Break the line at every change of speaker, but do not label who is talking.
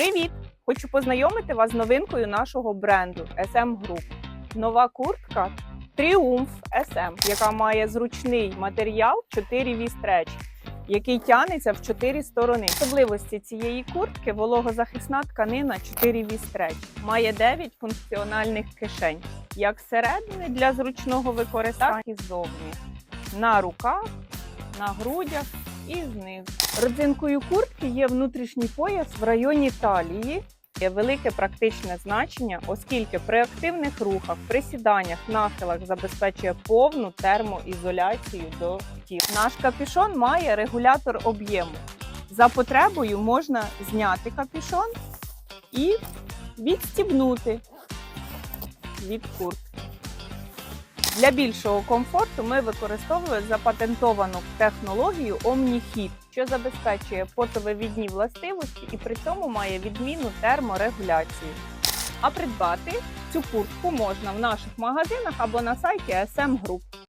Привіт! Хочу познайомити вас з новинкою нашого бренду SM Group. Нова куртка Triumph SM, яка має зручний матеріал 4 v stretch, який тягнеться в 4 сторони. Особливості цієї куртки вологозахисна тканина 4 v. Має 9 функціональних кишень, як зсередини для зручного використання, і ззовні. На руках, на грудях і знизу. Родзинкою куртки є внутрішній пояс в районі талії. Є велике практичне значення, оскільки при активних рухах, присіданнях, нахилах забезпечує повну термоізоляцію до тіла. Наш капюшон має регулятор об'єму. За потребою можна зняти капюшон і відстібнути від куртки. Для більшого комфорту ми використовуємо запатентовану технологію OmniHeat, що забезпечує потовивідні властивості і при цьому має відмінну терморегуляцію. А придбати цю куртку можна в наших магазинах або на сайті SM Group.